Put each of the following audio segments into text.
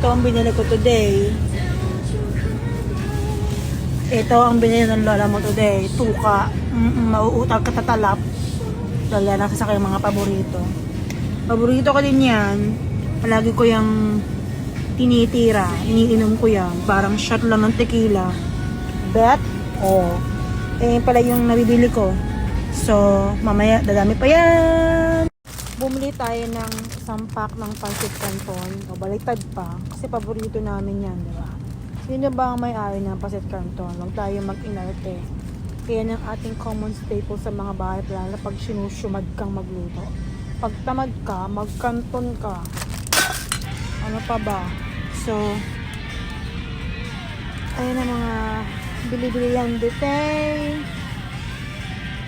Ito ang binili ko today. Ito ang binili ng lola mo today. Tuka. Mm mauutag ka tatalap. Dahil yan ang sa aking mga paborito. Paborito ko din yan. Palagi ko yung tinitira. Iniinom ko yan. Parang shot lang ng tequila. Bet? Oh. Eh, pala yung nabibili ko. So, mamaya, dadami pa yan. Bumili tayo ng isang pack ng pancit canton. O, baliktad pa. Kasi paborito namin yan, di ba? Sino ba ang may-ari ng pancit canton? Huwag tayo mag-inarte. Kaya ng ating common staple sa mga bahay na pag sinusyumad kang magluto. Pag tamad ka, magkanton ka. Ano pa ba? So, ayun ang mga bili-bili lang detail.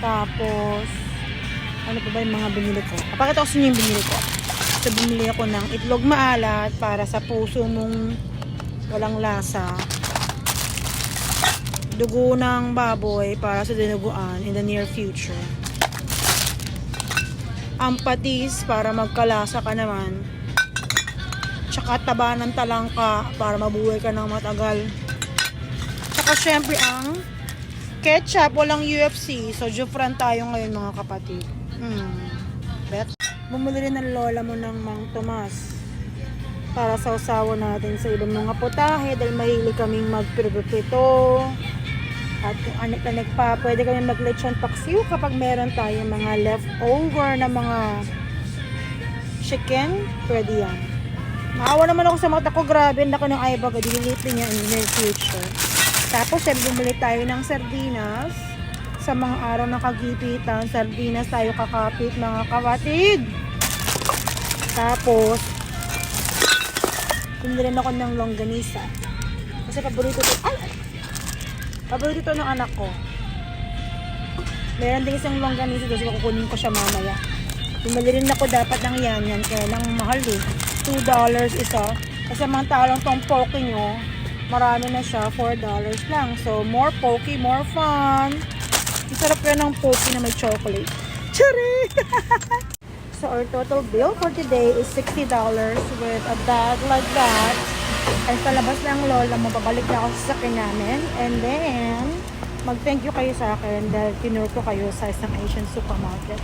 Tapos, ano pa ba yung mga binili ko? Papakita ko sa inyo yung binili ko. So, bumili ako ng itlog maalat para sa puso mong walang lasa. Dugo ng baboy para sa dinuguan in the near future. Ampatis para magkalasa ka naman. Tsaka taba ng talangka para mabuhay ka ng matagal. Tsaka syempre ang ketchup, walang UFC. So, Jufran tayo ngayon mga kapatid. Hmm. Bet. Bumili rin ng lola mo ng Mang Tomas para sa usawa natin sa ibang mga putahe dahil mahilig kaming magpiripito. At kung anik-anik pa, pwede kami mag-lechon paksiw kapag meron tayong mga leftover na mga chicken, pwede yan. Maawa naman ako sa mata ko, grabe, ang laki ng eyebag, dililitin niya in the future. Tapos, syempre, bumili tayo ng sardinas. Sa mga araw ng kagipitan, sardinas tayo kakapit, mga kapatid. Tapos, bumili rin ako ng longganisa. Kasi paborito to, ay! Paborito to ng anak ko. Meron din isang longganisa doon, so kukunin ko siya mamaya. Bumili rin ako dapat ng yan, yan, kaya lang mahal eh. $2 isa. Kasi mga talong tong poke nyo, marami na siya, $4 lang. So, more pokey, more fun. Ang sarap yan ng pokey na may chocolate. Chari! so, our total bill for today is $60 with a bag like that. And sa labas ng lola mo, babalik na ako sa sakin namin. And then, mag-thank you kayo sa akin dahil tinur ko kayo sa isang Asian supermarket.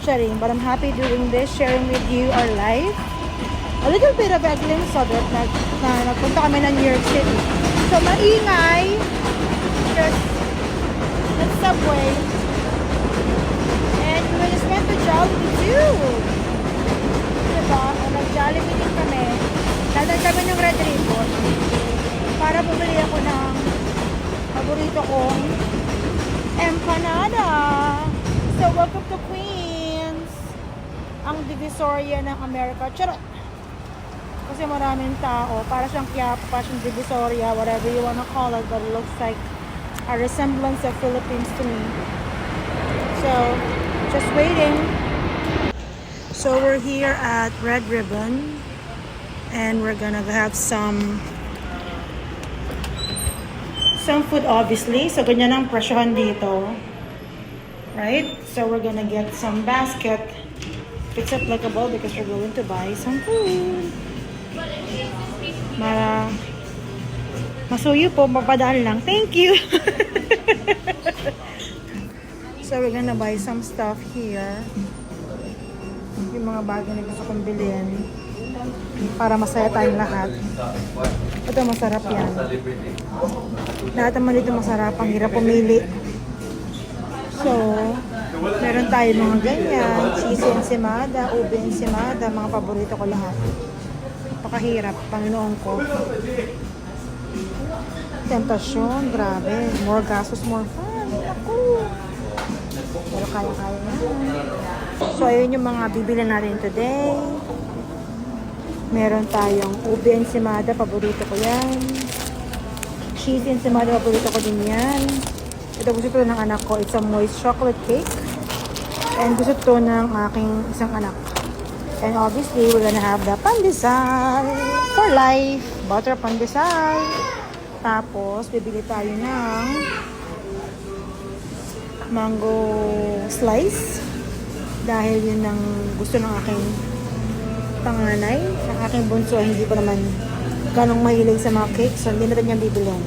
Sharing, but I'm happy doing this, sharing with you our life a little bit of a glimpse of it na, na nagpunta kami ng New York City. So, maingay. Just, the subway. And we just went to Jollibee too. Diba? And nag-Jollibee din kami. Dadal kami ng Red Ribbon para bumili ako ng paborito kong empanada. So, welcome to Queens. Ang divisoria ng Amerika. Charot! kasi maraming tao. Para siyang Quiapo, para siyang Divisoria, whatever you wanna call it, but it looks like a resemblance of Philippines to me. So, just waiting. So, we're here at Red Ribbon, and we're gonna have some some food obviously. So, ganyan ang presyohan dito. Right? So, we're gonna get some basket. It's applicable because we're going to buy some food. Mara masuyo po, mapadaan lang. Thank you! so, we're gonna buy some stuff here. Yung mga bagay na gusto kong bilhin. Para masaya tayong lahat. Ito, masarap yan. Lahat naman dito masarap. Ang hirap pumili. So, meron tayo mga ganyan. Cheese ensimada, ube ensimada. Mga paborito ko lahat napakahirap, Panginoon ko. Tentasyon, grabe. More gastos, more fun. Ako. Pero kaya-kaya na. So, ayun yung mga bibili natin today. Meron tayong ube ensimada, paborito ko yan. Cheese ensimada, paborito ko din yan. Ito gusto to ng anak ko. It's a moist chocolate cake. And gusto to ng aking isang anak. And obviously, we're gonna have the pandesal for life. Butter pandesal. Tapos, bibili tayo ng mango slice. Dahil yun ang gusto ng aking panganay. Ang aking bunso, hindi pa naman ganong mahilig sa mga cake. So, hindi natin yan bibilhin.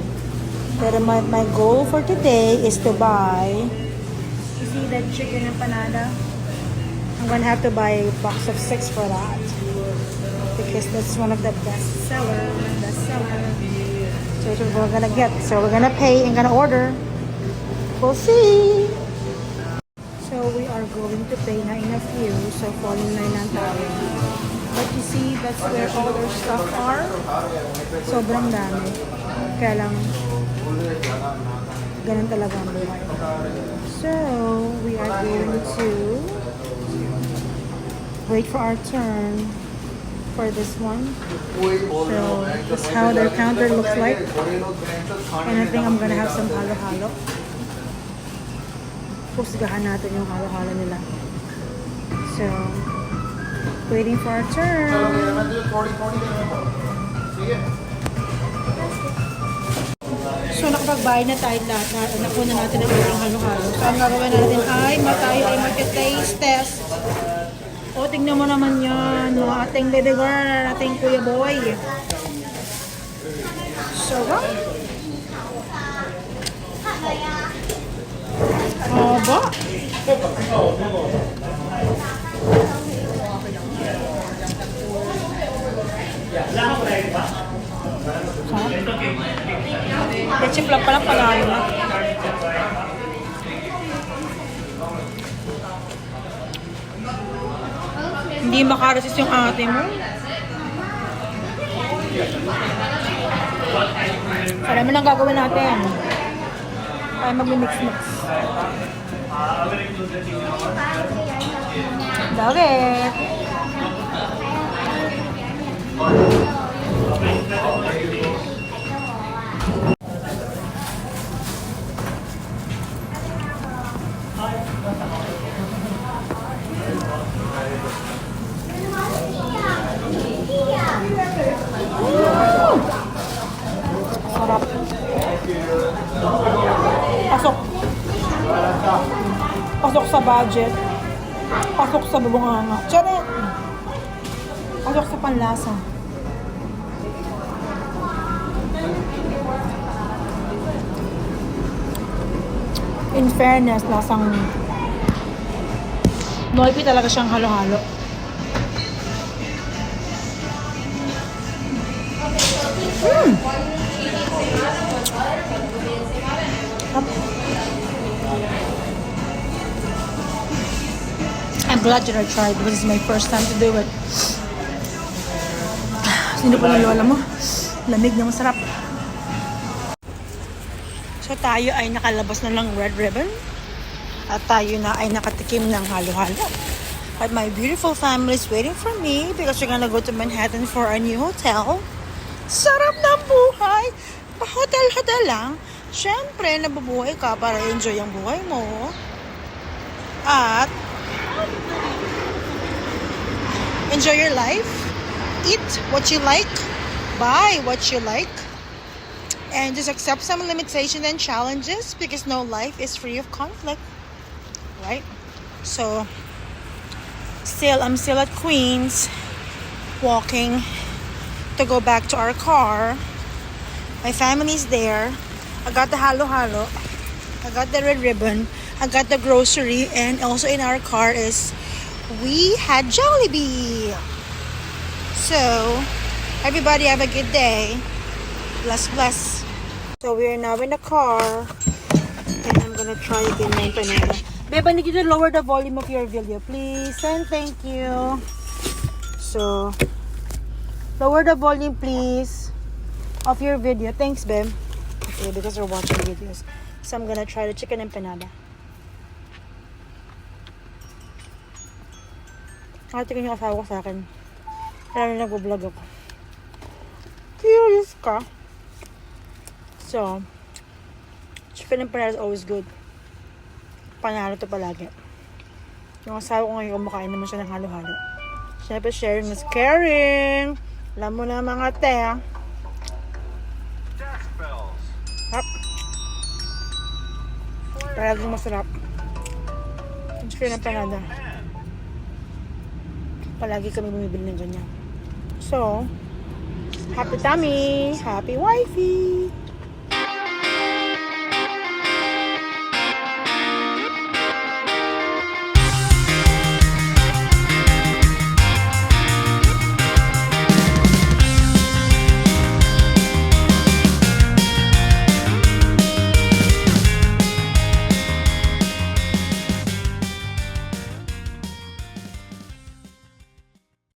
Pero my, my goal for today is to buy you see that chicken empanada? I'm gonna have to buy a box of six for that. Because that's one of the best seller, best. So that's what we're gonna get. So we're gonna pay and gonna order. We'll see. So we are going to pay na in a few. So falling na tayo. But you see, that's where all their stuff are. Sobrang dami. Kaya lang, ganun talaga ang buhay. So, we are going to wait for our turn for this one. So, this is how their counter looks like. And I think I'm gonna have some halo-halo. Pusgahan natin yung halo-halo nila. So, waiting for our turn. So, nakapagbayad na tayo lahat. Na, nakuna natin ang ating halo-halo. So, ang gagawin natin ay matayo ay mag-taste test. O, tingnan mo naman yan. No, ating baby girl, ating kuya boy. So, ha? Aba. Ketchup lang pala panalo Hindi makaresist yung ate mo. Para naman ang gagawin natin. Tayo mag-mix-mix. Bakit? Pasok sa budget. Pasok sa bubunganga. Charet! Pasok sa panlasa. In fairness, lasang Noipi talaga siyang halo-halo. I'm glad I tried because it's my first time to do it. Sino po ng lola mo? Lamig na masarap. So tayo ay nakalabas na ng red ribbon. At tayo na ay nakatikim ng halo-halo. But my beautiful family is waiting for me because we're gonna go to Manhattan for a new hotel. Sarap ng buhay! Pa-hotel-hotel lang. Siyempre, nabubuhay ka para enjoy ang buhay mo. At enjoy your life. Eat what you like. Buy what you like. And just accept some limitations and challenges because no life is free of conflict. Right? So, still, I'm still at Queens, walking to go back to our car. My family's there. I got the halo halo. I got the red ribbon. I got the grocery. And also in our car is we had Jollibee. So, everybody have a good day. Bless, bless. So, we are now in the car. And I'm gonna try again my empanada. Babe, I need you to lower the volume of your video, please. And thank you. So, lower the volume, please, of your video. Thanks, babe. Okay, because we're watching videos. So, I'm gonna try the chicken empanada. Nakatingin yung asawa ko sa akin. Kaya na nag-vlog ako. Curious ka? So, chicken empanada is always good. Panalo to palagi. Yung asawa ko ngayon, kumakain naman siya ng halo-halo. Siyempre, sharing is caring. Alam mo na mga te, ah. Hap. Talagang masarap. Yung chicken empanada. Palagi kami bumibili ng ganyan. So, happy tummy, happy wifey.